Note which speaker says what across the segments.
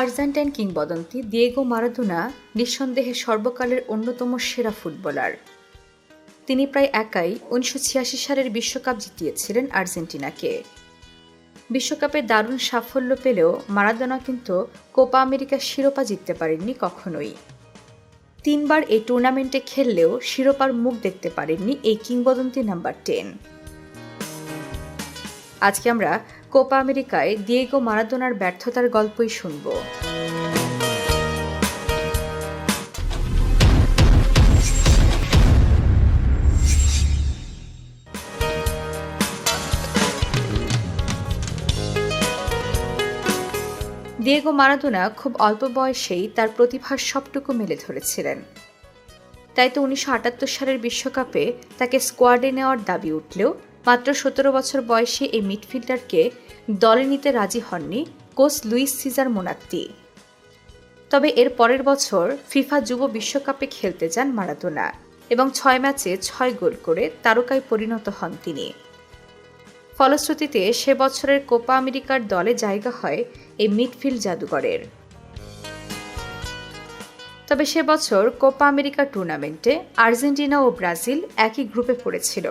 Speaker 1: Argentine কিংবদন্তি Diego Maradona নিঃসন্দেহে সর্বকালের অন্যতম সেরা ফুটবলার। তিনি প্রায় একাই উনিশশো ছিয়াশি সালের বিশ্বকাপ জিতিয়েছিলেন আর্জেন্টিনাকে। বিশ্বকাপে দারুণ সাফল্য পেলেও মারাদোনা কিন্তু কোপা আমেরিকার শিরোপা জিততে পারেননি কখনোই। তিনবার এই টুর্নামেন্টে খেললেও শিরোপার মুখ দেখতে পারেননি এই কিংবদন্তি নাম্বার টেন। আজকে আমরা কোপা আমেরিকায় দিয়েগো মারাদোনার ব্যর্থতার গল্পই শুনব। দিয়েগো মারাদোনা খুব অল্প বয়সেই তার প্রতিভার সবটুকু মেলে ধরেছিলেন। তাই তো উনিশশো আটাত্তর সালের বিশ্বকাপে তাকে স্কোয়াডে নেওয়ার দাবি উঠলেও মাত্র সতেরো বছর বয়সী এই মিডফিল্ডারকে দলে নিতে রাজি হননি কোচ লুইস সিজার মোনাত্তি। তবে এর পরের বছর ফিফা যুব বিশ্বকাপে খেলতে যান মারাদোনা এবং ছয় ম্যাচে ছয় গোল করে তারকায় পরিণত হন তিনি। ফলশ্রুতিতে সে বছরের কোপা আমেরিকার দলে জায়গা হয় এই মিডফিল্ড জাদুঘরের। তবে সে বছর কোপা আমেরিকা টুর্নামেন্টে আর্জেন্টিনা ও ব্রাজিল একই গ্রুপে পড়েছিল।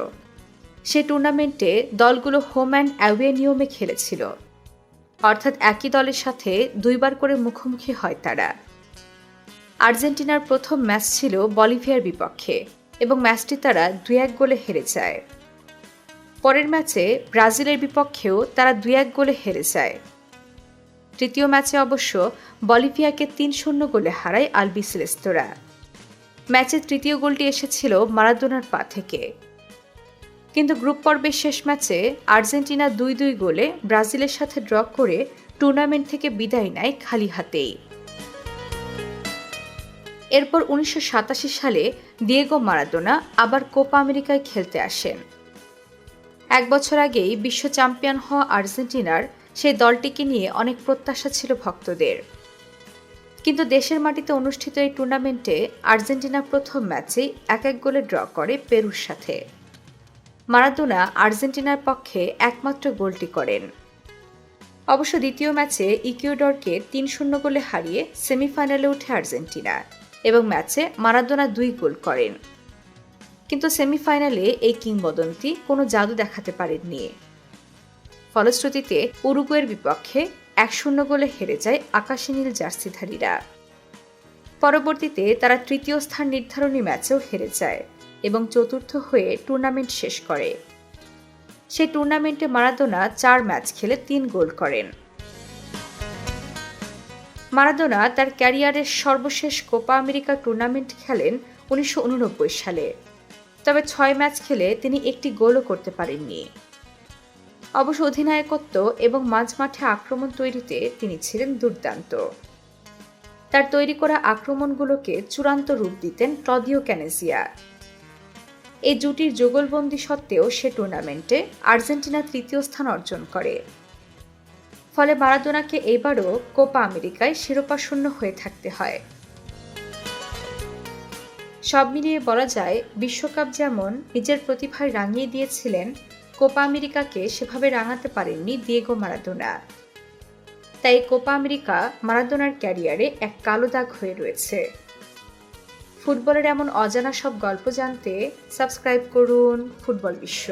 Speaker 1: সে টুর্নামেন্টে দলগুলো হোম অ্যান্ড অ্যাওয়ে নিয়মে খেলেছিল। অর্থাৎ একই দলের সাথে দুইবার করে মুখোমুখি হয় তারা। আর্জেন্টিনার প্রথম ম্যাচ ছিল বলিভিয়ার বিপক্ষে এবং ম্যাচটি তারা দুই এক গোলে হেরে যায়। পরের ম্যাচে ব্রাজিলের বিপক্ষেও তারা দুই এক গোলে হেরে যায়। তৃতীয় ম্যাচে অবশ্য বলিভিয়াকে তিন শূন্য গোলে হারায় আলবিসেলেস্তোরা ম্যাচের তৃতীয় গোলটি এসেছিল মারাদোনার পা থেকে। কিন্তু গ্রুপ পর্বের শেষ ম্যাচে আর্জেন্টিনা দুই দুই গোলে ব্রাজিলের সাথে ড্র করে টুর্নামেন্ট থেকে বিদায় নেয় খালি হাতেই। এরপর উনিশশো সাতাশি সালে দিয়েগো মারাদোনা আবার কোপা আমেরিকায় খেলতে আসেন এক বছর আগেই বিশ্ব চ্যাম্পিয়ন হওয়া আর্জেন্টিনার সেই দলটিকে নিয়ে অনেক প্রত্যাশা ছিল ভক্তদের। কিন্তু দেশের মাটিতে অনুষ্ঠিত এই টুর্নামেন্টে আর্জেন্টিনা প্রথম ম্যাচেই এক এক গোলে ড্র করে পেরুর সাথে। মারাদোনা আর্জেন্টিনার পক্ষে একমাত্র গোলটি করেন। অবশ্য দ্বিতীয় ম্যাচে ইকুয়েডরকে তিন শূন্য গোলে হারিয়ে সেমিফাইনালে উঠে আর্জেন্টিনা এবং ম্যাচে মারাদোনা দুই গোল করেন। কিন্তু সেমিফাইনালে এই কিংবদন্তি কোনো জাদু দেখাতে পারেননি। ফলশ্রুতিতে উরুগুয়ের বিপক্ষে এক শূন্য গোলে হেরে যায় আকাশী নীল জার্সিধারীরা। পরবর্তীতে তারা তৃতীয় স্থান নির্ধারণী ম্যাচেও হেরে যায়। এবং চতুর্থ হয়ে টুর্নামেন্ট শেষ করে। সে টুর্নামেন্টে মারাদোনা চার ম্যাচ খেলে তিন গোল করেন। মারাদোনা তার ক্যারিয়ারের সর্বশেষ কোপা আমেরিকা টুর্নামেন্ট খেলেন উনিশশো উননব্বই সালে। তবে ছয় ম্যাচ খেলে তিনি একটি গোলও করতে পারেননি। অবশ্য অধিনায়কত্ব এবং মাঝমাঠে আক্রমণ তৈরিতে তিনি ছিলেন দুর্দান্ত। তার তৈরি করা আক্রমণগুলোকে চূড়ান্ত রূপ দিতেন ক্লদিও ক্যানেজিয়া। এই জুটির যুগলবন্দি সত্ত্বেও সে টুর্নামেন্টে আর্জেন্টিনা তৃতীয় স্থান অর্জন করে। ফলে মারাদোনাকে এবারও কোপা আমেরিকায় শিরোপা শূন্য হয়ে থাকতে হয়। সব মিলিয়ে বলা যায়, বিশ্বকাপ যেমন নিজের প্রতিভায় রাঙিয়ে দিয়েছিলেন, কোপা আমেরিকাকে সেভাবে রাঙাতে পারেননি দিয়েগো মারাদোনা। তাই কোপা আমেরিকা মারাদোনার ক্যারিয়ারে এক কালো দাগ হয়ে রয়েছে। ফুটবলের এমন অজানা সব গল্প জানতে সাবস্ক্রাইব করুন ফুটবল বিশ্ব।